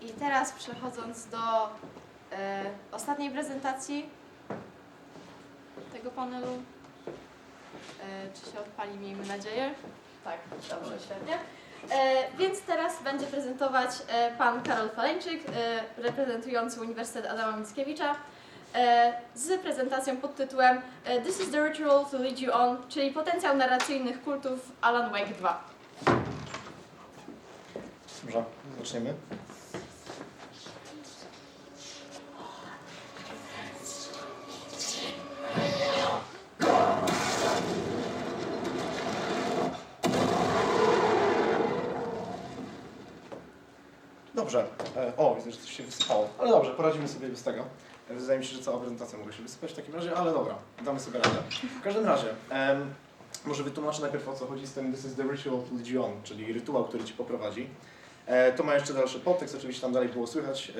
I teraz przechodząc do e, ostatniej prezentacji tego panelu. E, czy się odpali, miejmy nadzieję. Tak, dobrze, świetnie. E, więc teraz będzie prezentować pan Karol Faleńczyk, reprezentujący Uniwersytet Adama Mickiewicza, z prezentacją pod tytułem This is the ritual to lead you on, czyli potencjał narracyjnych kultów Alan Wake 2. Dobrze, zaczniemy. Dobrze. E, O, widzę, że coś się wysypało. Ale dobrze, poradzimy sobie bez tego. Wydaje mi się, że cała prezentacja mogła się wysypać w takim razie, ale dobra, damy sobie radę. W każdym razie, em, może wytłumaczę najpierw o co chodzi z tym This is the ritual to lead you on, czyli rytuał, który ci poprowadzi. E, To ma jeszcze dalszy podtekst, oczywiście tam dalej było słychać.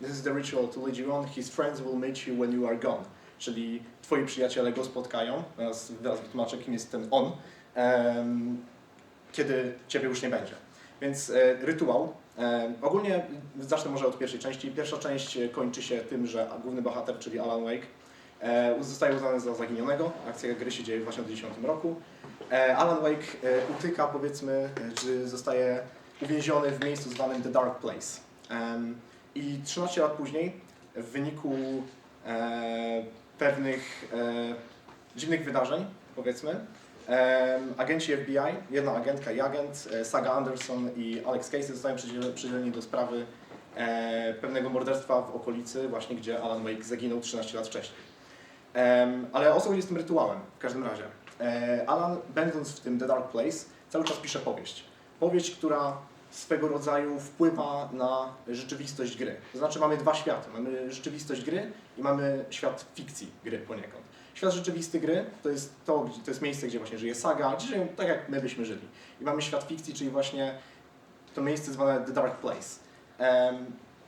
e, This is the ritual to lead you on, his friends will meet you when you are gone. Czyli twoi przyjaciele go spotkają, teraz, teraz wytłumaczę kim jest ten on, kiedy ciebie już nie będzie. Więc rytuał. Ogólnie zacznę może od pierwszej części. Pierwsza część e, kończy się tym, że główny bohater, czyli Alan Wake, e, zostaje uznany za zaginionego. Akcja gry się dzieje właśnie w 2010 roku. E, Alan Wake utyka, powiedzmy, czy zostaje uwięziony w miejscu zwanym The Dark Place. I 13 lat później, w wyniku pewnych dziwnych wydarzeń, powiedzmy, agenci FBI, jedna agentka i agent, e, Saga Anderson i Alex Casey zostają przydzieleni, do sprawy e, pewnego morderstwa w okolicy, właśnie gdzie Alan Wake zaginął 13 lat wcześniej. Ale o co chodzi z tym rytuałem w każdym razie? E, Alan, będąc w tym The Dark Place, cały czas pisze powieść. Powieść, która swego rodzaju wpływa na rzeczywistość gry. To znaczy mamy dwa światy. Mamy rzeczywistość gry i mamy świat fikcji gry poniekąd. Świat rzeczywisty gry to jest to, to jest miejsce, gdzie właśnie żyje saga, gdzie żyją tak jak my byśmy żyli. I mamy świat fikcji, czyli właśnie to miejsce zwane The Dark Place.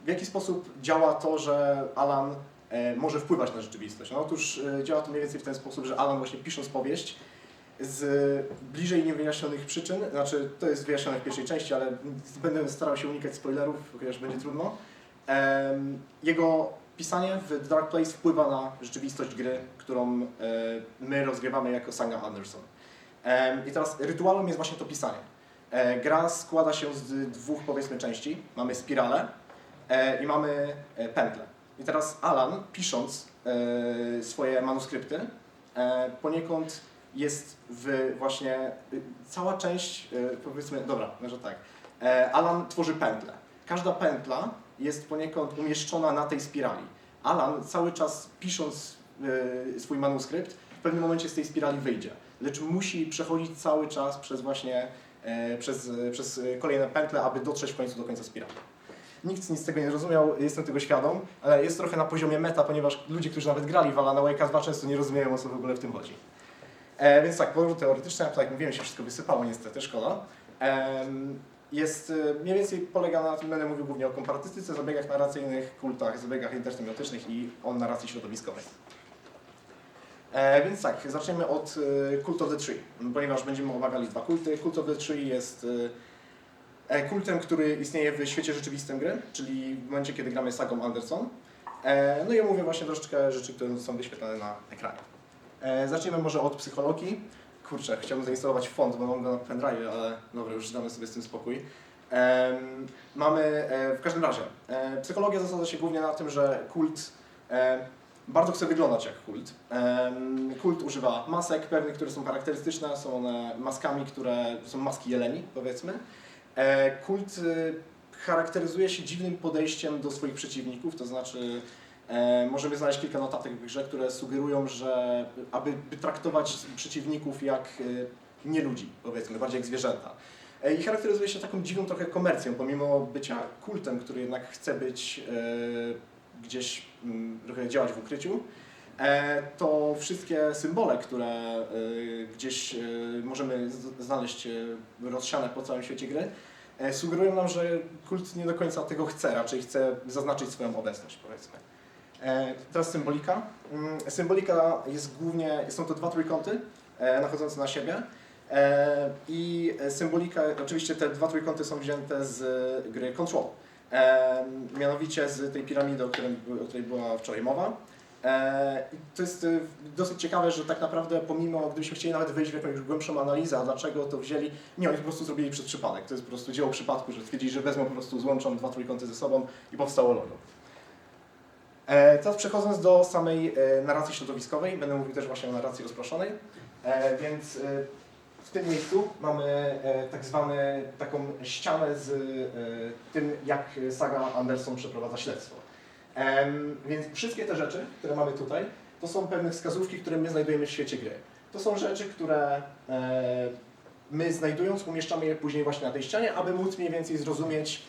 W jaki sposób działa to, że Alan e, może wpływać na rzeczywistość? No otóż e, działa to mniej więcej w ten sposób, że Alan właśnie pisząc powieść z bliżej niewyjaśnionych przyczyn, znaczy to jest wyjaśnione w pierwszej części, ale będę starał się unikać spoilerów, chociaż będzie trudno. Jego pisanie w Dark Place wpływa na rzeczywistość gry, którą e, my rozgrywamy jako Saga Anderson. Em, I teraz rytuałem jest właśnie to pisanie. E, Gra składa się z dwóch powiedzmy części. Mamy spiralę e, i mamy e, pętlę. I teraz Alan, pisząc e, swoje manuskrypty, e, poniekąd jest w właśnie y, cała część, powiedzmy, dobra, może tak. E, Alan tworzy pętlę. Każda pętla jest poniekąd umieszczona na tej spirali. Alan cały czas pisząc y, swój manuskrypt, w pewnym momencie z tej spirali wyjdzie. Lecz musi przechodzić cały czas przez właśnie e, przez, przez kolejne pętle, aby dotrzeć w końcu do końca spirali. Nikt nic z tego nie rozumiał, jestem tego świadom, ale jest trochę na poziomie meta, ponieważ ludzie, którzy nawet grali w Alana Wake'a 2 często nie rozumieją o co w ogóle w tym chodzi. E, więc tak, podróż teoretyczna, jak tak mówiłem, się wszystko wysypało niestety, szkoda. Em, jest, e, mniej więcej polega na tym, będę mówił głównie o komparatystyce, zabiegach narracyjnych, kultach, zabiegach intersemiotycznych i o narracji środowiskowej. E, więc tak, zaczniemy od e, Cult of the Tree, ponieważ będziemy omawiali dwa kulty. Cult of the Tree jest e, e, kultem, który istnieje w świecie rzeczywistym gry, czyli w momencie, kiedy gramy sagą Anderson. E, no i omówię właśnie troszeczkę rzeczy, które są wyświetlane na ekranie. E, zacznijmy może od psychologii. Kurczę, chciałbym zainstalować font, bo mam go na pendrive, ale dobra, już damy sobie z tym spokój. Mamy, e, w każdym razie, e, psychologia zasadza się głównie na tym, że kult e, bardzo chce wyglądać jak kult. Kult używa masek pewnych, które są charakterystyczne, są one maskami, które są maski jeleni, powiedzmy. E, kult y, charakteryzuje się dziwnym podejściem do swoich przeciwników, to znaczy E, możemy znaleźć kilka notatek w grze, które sugerują, że aby by traktować przeciwników jak e, nie ludzi, powiedzmy, bardziej jak zwierzęta. E, I charakteryzuje się taką dziwną trochę komercją, pomimo bycia kultem, który jednak chce być e, gdzieś mm, trochę działać w ukryciu. E, to wszystkie symbole, które e, gdzieś e, możemy znaleźć e, rozsiane po całym świecie gry, e, sugerują nam, że kult nie do końca tego chce, raczej chce zaznaczyć swoją obecność, powiedzmy. E, Teraz symbolika. Mm, Symbolika jest głównie, są to dwa trójkąty e, nachodzące na siebie. E, I symbolika, oczywiście te dwa trójkąty są wzięte z gry Control. Mianowicie z tej piramidy, o, której była wczoraj mowa. I to jest dosyć ciekawe, że tak naprawdę pomimo, gdybyśmy chcieli nawet wejść w jakąś głębszą analizę, dlaczego to wzięli, nie, oni po prostu zrobili przez przypadek. To jest po prostu dzieło przypadku, że stwierdzili, że wezmą po prostu, złączą dwa trójkąty ze sobą i powstało logo. E, teraz przechodząc do samej e, narracji środowiskowej, będę mówił też właśnie o narracji rozproszonej, e, więc w tym miejscu mamy tak zwany, taką ścianę z tym, jak saga Anderson przeprowadza śledztwo. Więc wszystkie te rzeczy, które mamy tutaj, to są pewne wskazówki, które my znajdujemy w świecie gry. To są rzeczy, które my znajdując, umieszczamy je później właśnie na tej ścianie, aby móc mniej więcej zrozumieć,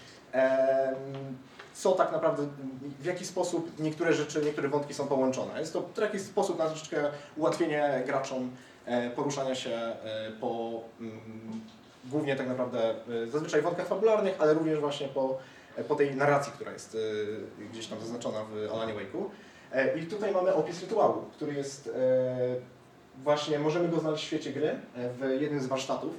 co tak naprawdę, w jaki sposób niektóre rzeczy, niektóre wątki są połączone. Jest to w jakiś sposób na troszeczkę ułatwienie graczom e, poruszania się e, po mm, głównie tak naprawdę e, zazwyczaj wątkach fabularnych, ale również właśnie po, po tej narracji, która jest gdzieś tam zaznaczona w Alanie Wake'u. I tutaj mamy opis rytuału, który jest właśnie, możemy go znaleźć w świecie gry, w jednym z warsztatów.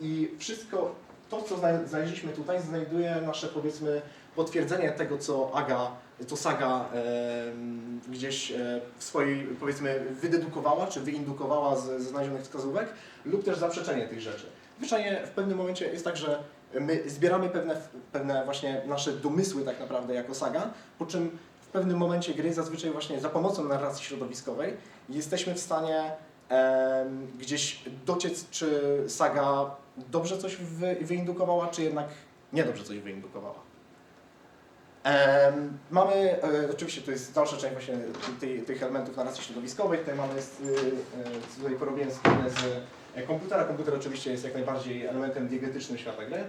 I wszystko to, co zna- znaleźliśmy tutaj, znajduje nasze, powiedzmy, potwierdzenie tego, co Aga, co Saga em, gdzieś e, w swojej, powiedzmy, wydedukowała, czy wyindukowała z, znalezionych wskazówek, lub też zaprzeczenie tych rzeczy. Zwyczajnie w pewnym momencie jest tak, że my zbieramy pewne, pewne właśnie nasze domysły tak naprawdę jako Saga, po czym w pewnym momencie gry, zazwyczaj właśnie za pomocą narracji środowiskowej, jesteśmy w stanie em, gdzieś dociec, czy saga dobrze coś wy, wyindukowała, czy jednak niedobrze coś wyindukowała. Em, mamy, e, oczywiście to jest dalsza część właśnie tej, tych elementów narracji środowiskowej, tutaj mamy, z, y, y, tutaj porobiłem z e, komputera, komputer oczywiście jest jak najbardziej elementem diegetycznym świata gry.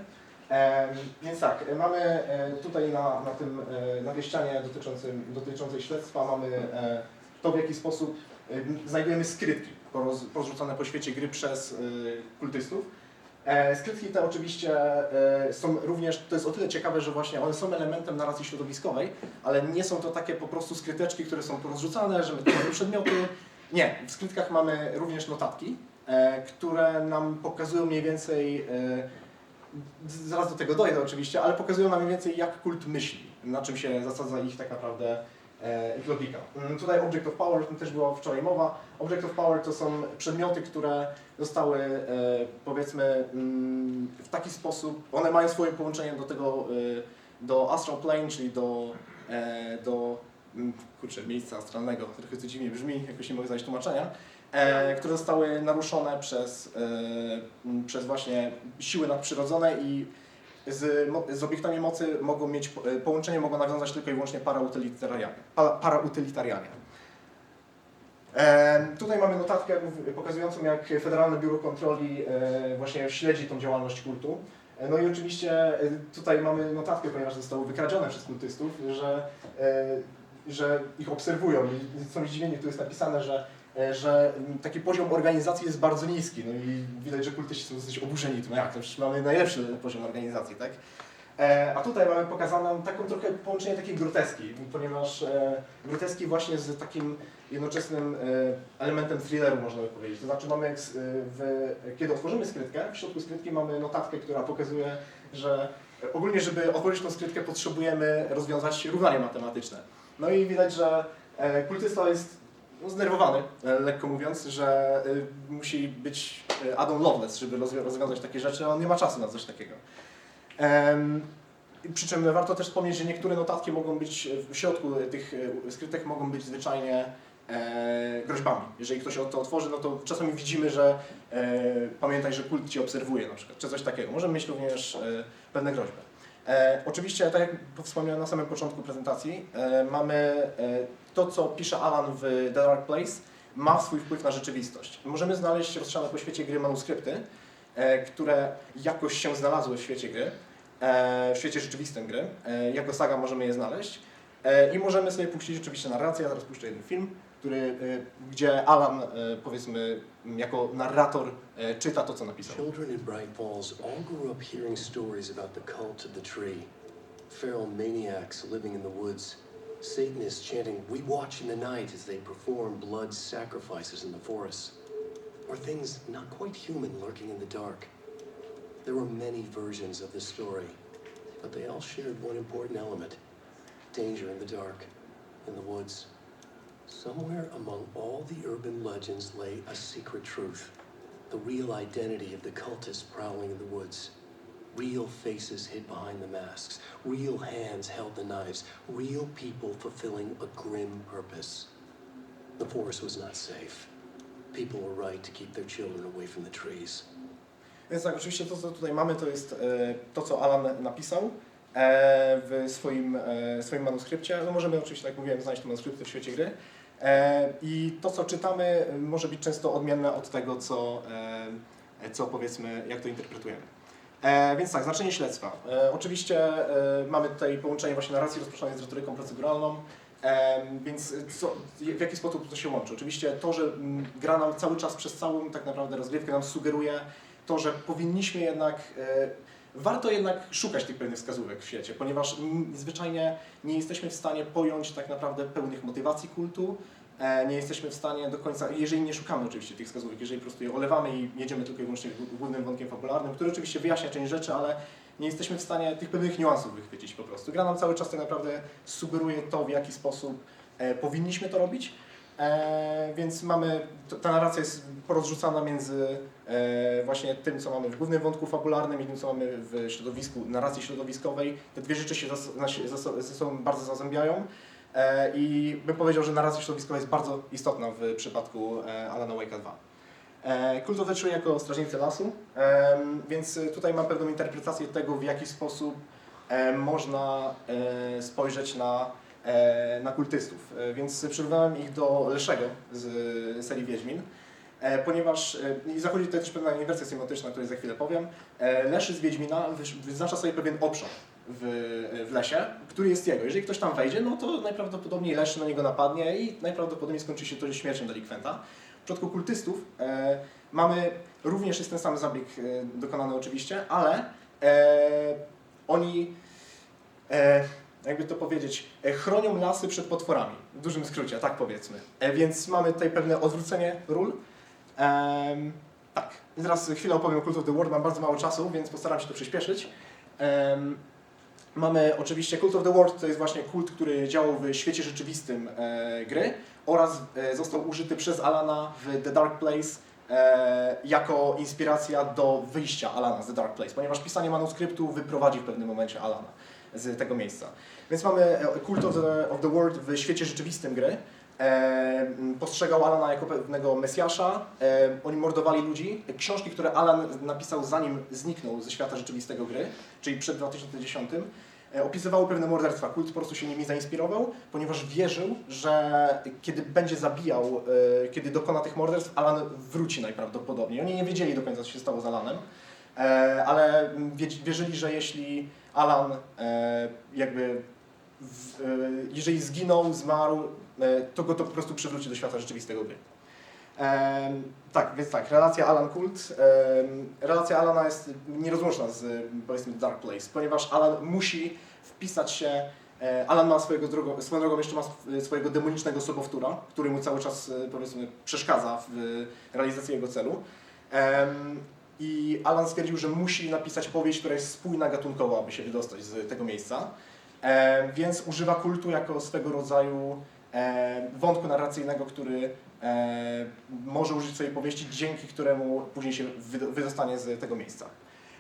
Więc tak, e, mamy e, tutaj na, na, tym, e, na tej ścianie dotyczącym, dotyczącej śledztwa mamy e, to w jaki sposób e, znajdujemy skrytki poroz, porzucone po świecie gry przez e, kultystów. E, skrytki te oczywiście e, są również, to jest o tyle ciekawe, że właśnie one są elementem narracji środowiskowej, ale nie są to takie po prostu skryteczki, które są porozrzucane, że mamy przedmioty. Nie, w skrytkach mamy również notatki, e, które nam pokazują mniej więcej zaraz do tego dojdę oczywiście, ale pokazują nam mniej więcej jak kult myśli, na czym się zasadza ich tak naprawdę e, ich logika. Mm, Tutaj Object of Power, o tym też była wczoraj mowa. Object of Power to są przedmioty, które zostały e, powiedzmy mm, w taki sposób, one mają swoje połączenie do tego, e, do Astral Plane, czyli do, do mm, kurczę, miejsca astralnego, trochę to dziwnie brzmi, jakoś nie mogę znaleźć tłumaczenia, które zostały naruszone przez, przez właśnie siły nadprzyrodzone i z, z obiektami mocy mogą mieć e, połączenie, mogą nawiązać tylko i wyłącznie parautilitarianie. Pa, parautilitarianie. E, tutaj mamy notatkę pokazującą, jak Federalne Biuro Kontroli e, właśnie śledzi tą działalność kultu. E, No i oczywiście tutaj mamy notatkę, ponieważ zostały wykradzione przez kultystów, że, że ich obserwują i są zdziwieni, tu jest napisane, że, że mm, taki poziom organizacji jest bardzo niski. No i widać, że kultyści są dosyć oburzeni tym, jak to przecież mamy najlepszy poziom organizacji, tak? E, A tutaj mamy pokazaną taką trochę połączenie takiej groteski, ponieważ e, groteski właśnie z takim jednoczesnym e, elementem thrilleru, można by powiedzieć. To znaczy mamy, e, w, kiedy otworzymy skrytkę, w środku skrytki mamy notatkę, która pokazuje, że e, ogólnie, żeby otworzyć tą skrytkę, potrzebujemy rozwiązać równanie matematyczne. No i widać, że e, kultysta jest no, znerwowany, e, lekko mówiąc, że e, musi być e, Adam Loveless, żeby rozwią- rozwiązać takie rzeczy, a on nie ma czasu na coś takiego. Przy czym warto też wspomnieć, że niektóre notatki mogą być w środku tych e, skrytek mogą być zwyczajnie e, groźbami. Jeżeli ktoś to otworzy, no to czasami widzimy, że e, pamiętaj, że kult ci obserwuje na przykład, czy coś takiego. Możemy mieć również e, pewne groźby. E, oczywiście, tak jak wspomniałem na samym początku prezentacji, e, mamy e, to, co pisze Alan w The Dark Place, ma swój wpływ na rzeczywistość. Możemy znaleźć rozsiane po świecie gry manuskrypty, e, które jakoś się znalazły w świecie gry, e, w świecie rzeczywistym gry. E, jako saga możemy je znaleźć. E, I możemy sobie puścić oczywiście narrację, ja zaraz puszczę jeden film, który, gdzie Alan, powiedzmy, jako narrator czyta to, co napisał. Children in Bright Falls all grew up hearing stories about the cult of the tree. Feral maniacs living in the woods. Satanists chanting, We watch in the night as they perform blood sacrifices in the forests. Or things not quite human lurking in the dark. There were many versions of the story. but they all shared one important element danger in the dark, in the woods. Somewhere among all the urban legends lay a secret truth the real identity of the cultists prowling in the woods. Real faces hid behind the masks, real hands held the knives, real people fulfilling a grim purpose. The forest was not safe. People were right to keep their children away from the trees. Więc tak, oczywiście to, co tutaj mamy, to jest e, to, co Alan napisał e, w swoim, e, swoim manuskrypcie. No możemy oczywiście, tak jak mówiłem, znaleźć te manuskrypty w świecie gry. E, I to, co czytamy, może być często odmienne od tego, co, e, co powiedzmy, jak to interpretujemy. E, więc tak, znaczenie śledztwa. Oczywiście mamy tutaj połączenie właśnie narracji rozproszonej z retoryką proceduralną. Więc co, w jaki sposób to się łączy? Oczywiście to, że mm, gra nam cały czas przez całą tak naprawdę rozgrywkę nam sugeruje to, że powinniśmy jednak, warto jednak szukać tych pewnych wskazówek w świecie, ponieważ zwyczajnie nie jesteśmy w stanie pojąć tak naprawdę pełnych motywacji kultu, e, nie jesteśmy w stanie do końca, jeżeli nie szukamy oczywiście tych wskazówek, jeżeli po prostu je olewamy i jedziemy tylko i wyłącznie głównym wątkiem fabularnym, który oczywiście wyjaśnia część rzeczy, ale nie jesteśmy w stanie tych pewnych niuansów wychwycić po prostu. Gra nam cały czas tak naprawdę sugeruje to, w jaki sposób e, powinniśmy to robić, E, więc mamy, to- ta narracja jest porozrzucana między e, właśnie tym, co mamy w głównym wątku fabularnym i tym, co mamy w środowisku, narracji środowiskowej. Te dwie rzeczy się ze sobą bardzo zazębiają. E, I bym powiedział, że narracja środowiskowa jest bardzo istotna w przypadku e, Alana Wake'a 2. E, Kult of jako strażnicy lasu, Em, więc tutaj mam pewną interpretację tego, w jaki sposób e, można e, spojrzeć na e, na kultystów, E, więc przyrównałem ich do Leszego z serii Wiedźmin, e, ponieważ e, i zachodzi tutaj też pewna inwersja semantyczna, o której za chwilę powiem. E, Leszy z Wiedźmina wyznacza sobie pewien obszar w, w lesie, który jest jego. Jeżeli ktoś tam wejdzie, no to najprawdopodobniej Leszy na niego napadnie i najprawdopodobniej skończy się to śmiercią delikwenta. W przypadku kultystów e, mamy również jest ten sam zabieg e, dokonany oczywiście, ale e, oni e, jakby to powiedzieć, e, chronią lasy przed potworami. W dużym skrócie, tak powiedzmy. E, Więc mamy tutaj pewne odwrócenie ról. Em, tak, teraz chwilę opowiem o Cult of the World, mam bardzo mało czasu, więc postaram się to przyspieszyć. Em, Mamy oczywiście Cult of the World, to jest właśnie kult, który działał w świecie rzeczywistym e, gry oraz e, został użyty przez Alana w The Dark Place e, jako inspiracja do wyjścia Alana z The Dark Place, ponieważ pisanie manuskryptu wyprowadzi w pewnym momencie Alana z tego miejsca. Więc mamy e, Cult of the, of the World w świecie rzeczywistym gry. E, postrzegał Alana jako pewnego mesjasza. E, oni mordowali ludzi. Książki, które Alan napisał zanim zniknął ze świata rzeczywistego gry, czyli przed 2010, e, opisywały pewne morderstwa. Kult po prostu się nimi zainspirował, ponieważ wierzył, że kiedy będzie zabijał, e, kiedy dokona tych morderstw, Alan wróci najprawdopodobniej. Oni nie wiedzieli do końca, co się stało z Alanem, ale wiedz- wierzyli, że jeśli Alan e, jakby e, jeżeli zginął, zmarł, e, to go to po prostu przywróci do świata rzeczywistego gry. Tak, więc tak, relacja Alan-Kult. relacja Alana jest nierozłączna z powiedzmy Dark Place, ponieważ Alan musi wpisać się. e, Alan ma swojego drogo, swoją drogą jeszcze ma sw- swojego demonicznego sobowtóra, który mu cały czas e, powiedzmy przeszkadza w realizacji jego celu. I Alan stwierdził, że musi napisać powieść, która jest spójna gatunkowo, aby się wydostać z tego miejsca. E, więc używa kultu jako swego rodzaju e, wątku narracyjnego, który e, może użyć swojej powieści, dzięki któremu później się wydo- wydostanie z tego miejsca.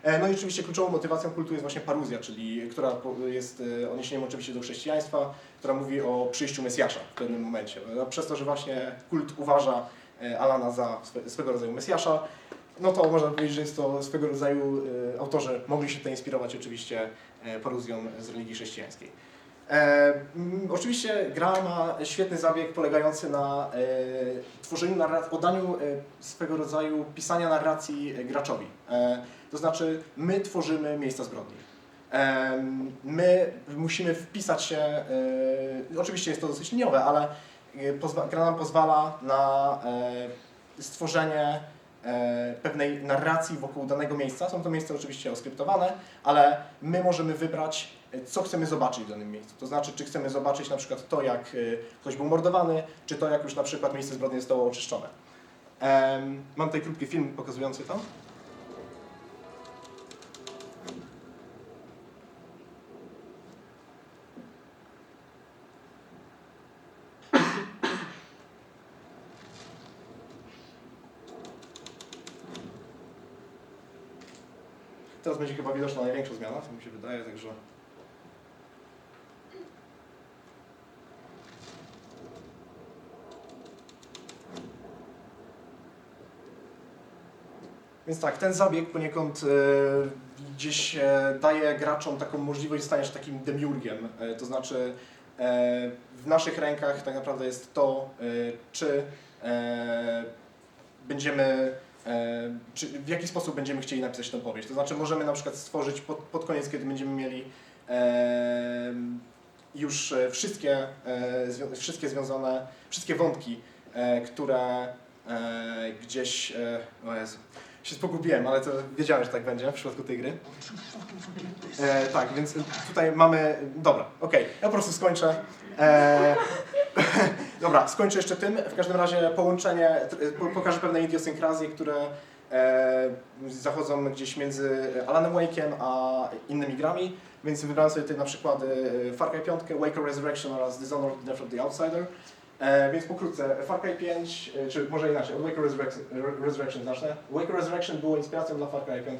E, no i oczywiście kluczową motywacją kultu jest właśnie paruzja, czyli która jest e, odniesieniem oczywiście do chrześcijaństwa, która mówi o przyjściu Mesjasza w pewnym momencie. No, przez to, że właśnie kult uważa e, Alana za swe, swego rodzaju Mesjasza, no to można powiedzieć, że jest to swego rodzaju, e, autorzy mogli się tutaj inspirować oczywiście e, paruzją z religii chrześcijańskiej. E, oczywiście gra ma świetny zabieg polegający na e, tworzeniu narracji, oddaniu e, swego rodzaju pisania narracji e, graczowi. E, to znaczy, my tworzymy miejsca zbrodni. My musimy wpisać się, oczywiście jest to dosyć liniowe, ale gra nam pozwala na stworzenie pewnej narracji wokół danego miejsca. Są to miejsca oczywiście oskryptowane, ale my możemy wybrać, e, co chcemy zobaczyć w danym miejscu. To znaczy, czy chcemy zobaczyć na przykład to, jak e, ktoś był mordowany, czy to, jak już na przykład miejsce zbrodni zostało oczyszczone. Mam tutaj krótki film pokazujący to. Teraz będzie chyba widoczna największa zmiana, to mi się wydaje, także... Więc tak, ten zabieg poniekąd e, gdzieś daje graczom taką możliwość stania się takim demiurgiem. E, to znaczy e, w naszych rękach tak naprawdę jest to, czy będziemy, czy w jaki sposób będziemy chcieli napisać tę powieść. To znaczy możemy na przykład stworzyć pod, pod koniec, kiedy będziemy mieli e, już e, wszystkie, e, wszystkie związane, wszystkie wątki, e, które e, gdzieś, e, o Jezu, się pogubiłem, ale to wiedziałem, że tak będzie w przypadku tej gry. E, tak, więc tutaj mamy, dobra, okej, ja po prostu skończę. Dobra, skończę jeszcze tym. W każdym razie połączenie, pokażę pewne idiosynkrazje, które e, zachodzą gdzieś między Alanem Wake'em a innymi grami, więc wybrałem sobie tutaj na przykłady e, Far Cry 5, Waker Resurrection oraz Dishonored Death of the Outsider. E, więc pokrótce, Far Cry 5, e, czy może inaczej, od Waker Resurrection, Resurrection zacznę. Waker Resurrection było inspiracją dla Far Cry 5.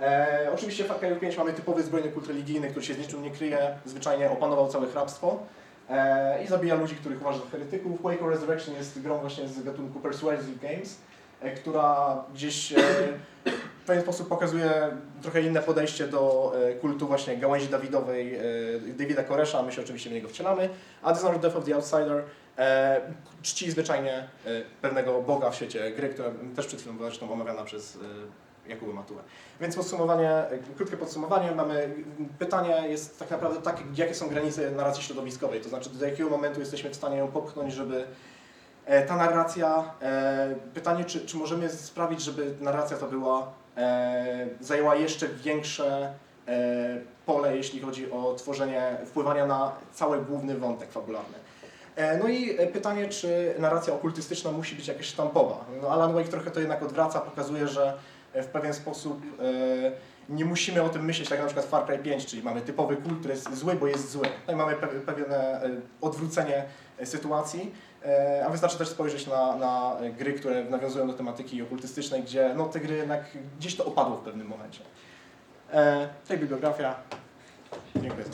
E, oczywiście w Far Cry 5 mamy typowy zbrojny kult religijny, który się z niczym nie kryje, zwyczajnie opanował całe hrabstwo i zabija ludzi, których uważa za heretyków. Waker Resurrection jest grą właśnie z gatunku Persuasive Games, e, która gdzieś e, w pewien sposób pokazuje trochę inne podejście do e, kultu właśnie gałęzi Dawidowej e, Davida Koresza, my się oczywiście w niego wcielamy, a Dishonored Death of the Outsider e, czci zwyczajnie e, pewnego boga w świecie gry, która też przed chwilą była zresztą omawiana przez Jakuba Maturę. Więc podsumowanie, krótkie podsumowanie, mamy pytanie jest tak naprawdę takie, jakie są granice narracji środowiskowej, to znaczy do jakiego momentu jesteśmy w stanie ją popchnąć, żeby e, ta narracja, e, pytanie czy, czy możemy sprawić, żeby narracja ta była, e, zajęła jeszcze większe pole, jeśli chodzi o tworzenie, wpływania na cały główny wątek fabularny. No i pytanie, czy narracja okultystyczna musi być jakaś sztampowa. No Alan Wake trochę to jednak odwraca, pokazuje, że w pewien sposób e, nie musimy o tym myśleć, tak jak na przykład Far Cry 5, czyli mamy typowy kult, który jest zły, bo jest zły. Tutaj mamy pe- pewne e, odwrócenie e, sytuacji, e, a wystarczy też spojrzeć na, na e, gry, które nawiązują do tematyki okultystycznej, gdzie no, te gry jednak gdzieś to opadło w pewnym momencie. E, Tutaj bibliografia. Dziękuję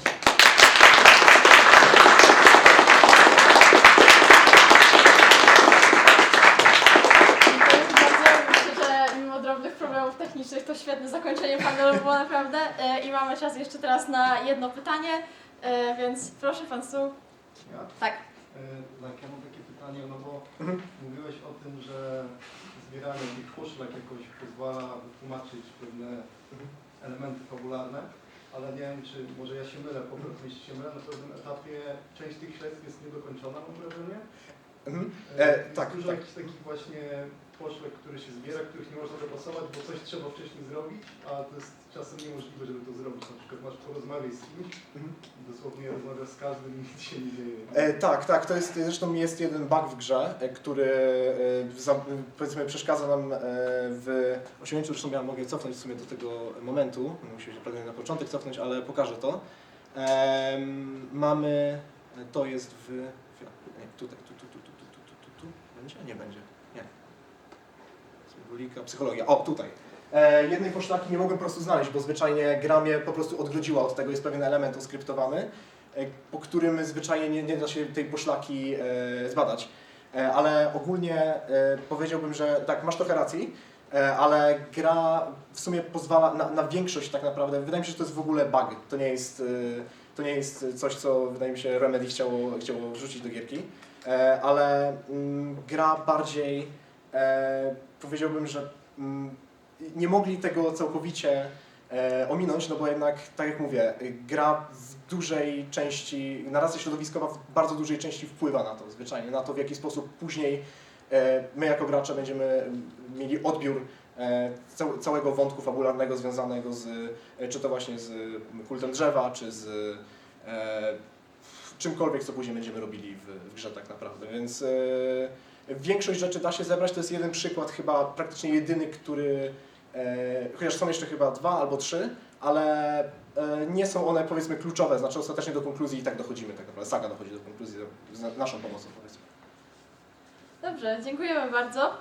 świetne zakończenie panelu było naprawdę. E, I mamy czas jeszcze teraz na jedno pytanie, e, więc proszę pan Su. Ja? Tak. E, Tak, ja mam takie pytanie, no bo mówiłeś o tym, że zbieranie tych poszlak jakoś pozwala wytłumaczyć pewne elementy fabularne, ale nie wiem, czy może ja się mylę, poprawnie jeśli się mylę, na pewnym etapie część tych śledztw jest niedokończona, mam wrażenie. Mhm. E, tak, dużo tak. jakichś takich właśnie poszlak, które się zbiera, których nie można dopasować, bo coś trzeba wcześniej zrobić, a to jest czasem niemożliwe, żeby to zrobić. Na przykład masz porozmawiać z kimś, Mhm. dosłownie rozmawiasz z każdym i nic się nie dzieje. E, tak, tak, to jest, zresztą jest jeden bug w grze, e, który e, powiedzmy przeszkadza nam e, w osiągnięciu, zresztą ja mogę cofnąć w sumie do tego momentu, muszę się pewnie na początek cofnąć, ale pokażę to. Em, mamy, to jest w, tutaj, tu, tu, tu, tu, tu, tu, tu, tu, tu, będzie? Nie będzie, psychologia, o tutaj. E, jednej poszlaki nie mogłem po prostu znaleźć, bo zwyczajnie gra mnie po prostu odgrodziła od tego, jest pewien element oskryptowany e, po którym zwyczajnie nie, nie da się tej poszlaki e, zbadać. E, ale ogólnie e, powiedziałbym, że tak, masz trochę racji, e, ale gra w sumie pozwala na, na większość tak naprawdę. Wydaje mi się, że to jest w ogóle bug. To nie jest, to nie jest coś, co wydaje mi się Remedy chciało, chciało wrzucić do gierki, ale mm, gra bardziej powiedziałbym, że mm, nie mogli tego całkowicie e, ominąć, no bo jednak, tak jak mówię, gra w dużej części, narracja środowiskowa w bardzo dużej części wpływa na to, zwyczajnie, na to w jaki sposób później e, my jako gracze będziemy mieli odbiór e, cał, całego wątku fabularnego związanego z, czy to właśnie z kultem drzewa, czy z czymkolwiek, co później będziemy robili w, w grze tak naprawdę, więc większość rzeczy da się zebrać, to jest jeden przykład, chyba praktycznie jedyny, który E, chociaż są jeszcze chyba dwa albo trzy, ale e, nie są one powiedzmy kluczowe, znaczy ostatecznie do konkluzji i tak dochodzimy tak naprawdę. Saga dochodzi do konkluzji z naszą pomocą powiedzmy. Dobrze, dziękujemy bardzo.